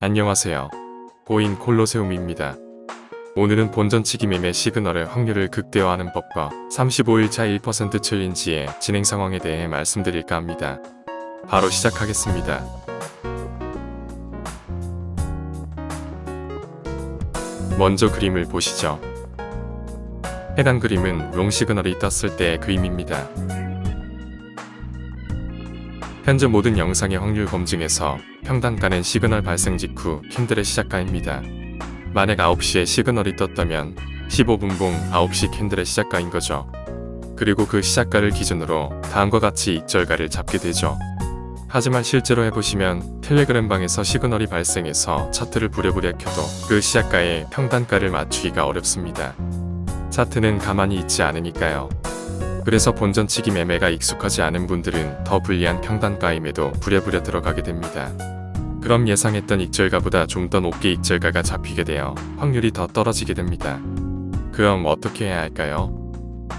안녕하세요. 고인 콜로세움입니다. 오늘은 본전치기 매매 시그널의 확률을 극대화하는 법과 35일차 1% 챌린지의 진행 상황에 대해 말씀드릴까 합니다. 바로 시작하겠습니다. 먼저 그림을 보시죠. 해당 그림은 롱 시그널이 떴을 때의 그림입니다. 현재 모든 영상의 확률 검증에서 평단가는 시그널 발생 직후 캔들의 시작가입니다. 만약 9시에 시그널이 떴다면 15분봉 9시 캔들의 시작가인 거죠. 그리고 그 시작가를 기준으로 다음과 같이 익절가를 잡게 되죠. 하지만 실제로 해보시면 텔레그램 방에서 시그널이 발생해서 차트를 부랴부랴 켜도 그 시작가의 평단가를 맞추기가 어렵습니다. 차트는 가만히 있지 않으니까요. 그래서 본전치기 매매가 익숙하지 않은 분들은 더 불리한 평단가임에도 부랴부랴 들어가게 됩니다. 그럼 예상했던 익절가보다 좀 더 높게 익절가가 잡히게 되어 확률이 더 떨어지게 됩니다. 그럼 어떻게 해야 할까요?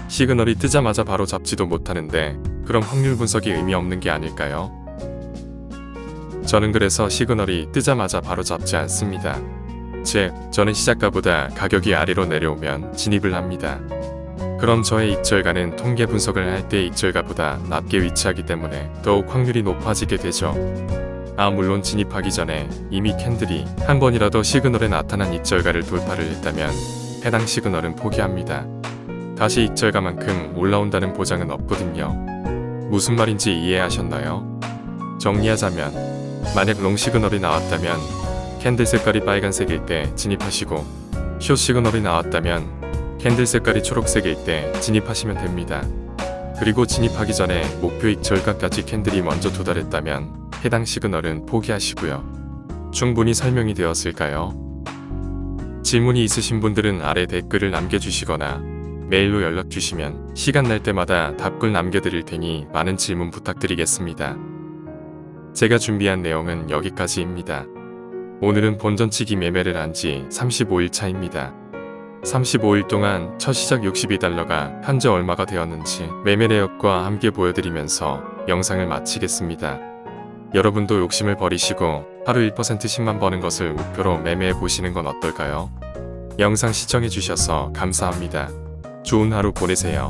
시그널이 뜨자마자 바로 잡지도 못하는데 그럼 확률 분석이 의미 없는 게 아닐까요? 저는 그래서 시그널이 뜨자마자 바로 잡지 않습니다. 즉, 저는 시작가보다 가격이 아래로 내려오면 진입을 합니다. 그럼 저의 익절가는 통계 분석을 할때 익절가보다 낮게 위치하기 때문에 더욱 확률이 높아지게 되죠. 아 물론 진입하기 전에 이미 캔들이 한 번이라도 시그널에 나타난 익절가를 돌파를 했다면 해당 시그널은 포기합니다. 다시 익절가만큼 올라온다는 보장은 없거든요. 무슨 말인지 이해하셨나요? 정리하자면 만약 롱 시그널이 나왔다면 캔들 색깔이 빨간색일 때 진입하시고 숏 시그널이 나왔다면 캔들 색깔이 초록색일 때 진입하시면 됩니다. 그리고 진입하기 전에 목표 익 절가까지 캔들이 먼저 도달했다면 해당 시그널은 포기하시고요. 충분히 설명이 되었을까요? 질문이 있으신 분들은 아래 댓글을 남겨주시거나 메일로 연락 주시면 시간 날 때마다 답글 남겨드릴 테니 많은 질문 부탁드리겠습니다. 제가 준비한 내용은 여기까지입니다. 오늘은 본전치기 매매를 한 지 35일 차입니다. 35일 동안 첫 시작 62달러가 현재 얼마가 되었는지 매매 내역과 함께 보여드리면서 영상을 마치겠습니다. 여러분도 욕심을 버리시고 하루 1% 10만 버는 것을 목표로 매매해 보시는 건 어떨까요? 영상 시청해 주셔서 감사합니다. 좋은 하루 보내세요.